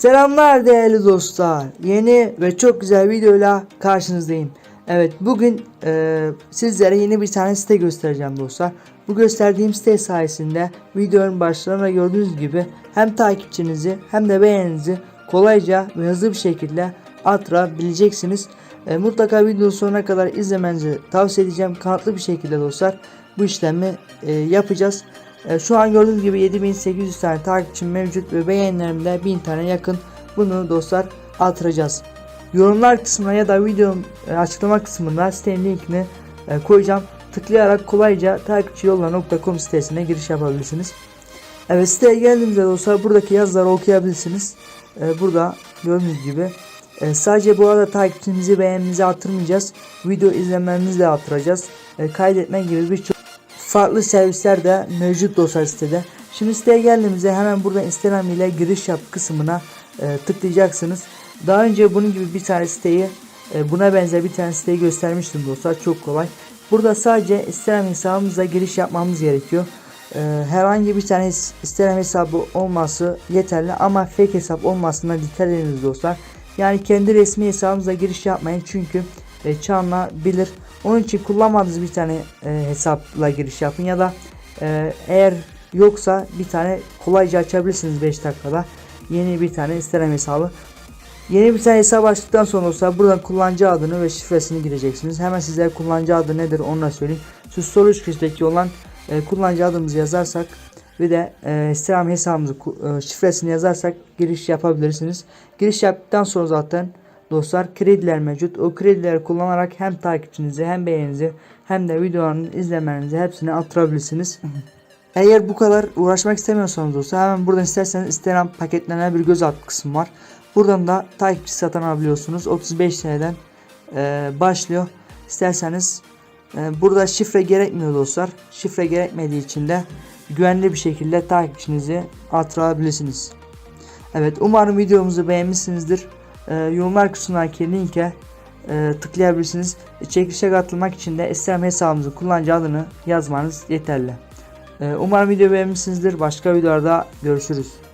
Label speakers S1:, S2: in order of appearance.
S1: Selamlar değerli dostlar. Yeni ve çok güzel videoyla karşınızdayım. Evet bugün e, sizlere yeni bir tane site göstereceğim dostlar. Bu gösterdiğim site sayesinde videonun başlarına gördüğünüz gibi hem takipçinizi hem de beğeninizi kolayca ve hızlı bir şekilde artırabileceksiniz. E, mutlaka videonun sonuna kadar izlemenizi tavsiye edeceğim. Kanıtlı bir şekilde dostlar bu işlemi e, yapacağız. E, şu an gördüğünüz gibi 7800 tane takipçim mevcut ve beğenilerimde 1000 tane yakın. Bunu dostlar artıracağız. Yorumlar kısmına ya da videonun e, açıklama kısmına sitenin linkini e, koyacağım. Tıklayarak kolayca takipçiyolla.com sitesine giriş yapabilirsiniz. Evet siteye geldiğimizde dostlar buradaki yazıları okuyabilirsiniz. E, burada gördüğünüz gibi sadece bu arada takipçimizi beğenimizi artırmayacağız. Video izlememizi de artıracağız. Kaydetme gibi birçok farklı servisler de mevcut dostlar sitede. Şimdi siteye geldiğimizde hemen burada Instagram ile giriş yap kısmına e, tıklayacaksınız. Daha önce bunun gibi bir tane siteyi e, buna benzer bir tane siteyi göstermiştim dostlar. Çok kolay. Burada sadece Instagram hesabımıza giriş yapmamız gerekiyor. E, herhangi bir tane Instagram hesabı olması yeterli ama fake hesap olmasına dikkat ediniz dostlar. Yani kendi resmi hesabınıza giriş yapmayın çünkü e, bilir. Onun için kullanmadığınız bir tane e, hesapla giriş yapın ya da e, eğer yoksa bir tane kolayca açabilirsiniz 5 dakikada. Yeni bir tane Instagram hesabı. Yeni bir tane hesap açtıktan sonra olsa buradan kullanıcı adını ve şifresini gireceksiniz. Hemen size kullanıcı adı nedir onu da söyleyeyim. Şu soru çıkıştaki olan e, kullanıcı adımızı yazarsak ve de e, Instagram hesabımızı e, şifresini yazarsak giriş yapabilirsiniz. Giriş yaptıktan sonra zaten dostlar krediler mevcut. O kredileri kullanarak hem takipçinizi hem beğeninizi hem de videolarını izlemenizi hepsini artırabilirsiniz. Eğer bu kadar uğraşmak istemiyorsanız dostlar hemen buradan isterseniz Instagram paketlerine bir göz at kısmı var. Buradan da takipçi satın alabiliyorsunuz. 35 TL'den e, başlıyor. İsterseniz e, burada şifre gerekmiyor dostlar. Şifre gerekmediği için de güvenli bir şekilde takipçinizi artırabilirsiniz. Evet umarım videomuzu beğenmişsinizdir. E, yorumlar kısmındaki linke e, tıklayabilirsiniz. Çekilişe katılmak için de Instagram hesabımızı kullanıcı adını yazmanız yeterli. E, umarım video beğenmişsinizdir. Başka videolarda görüşürüz.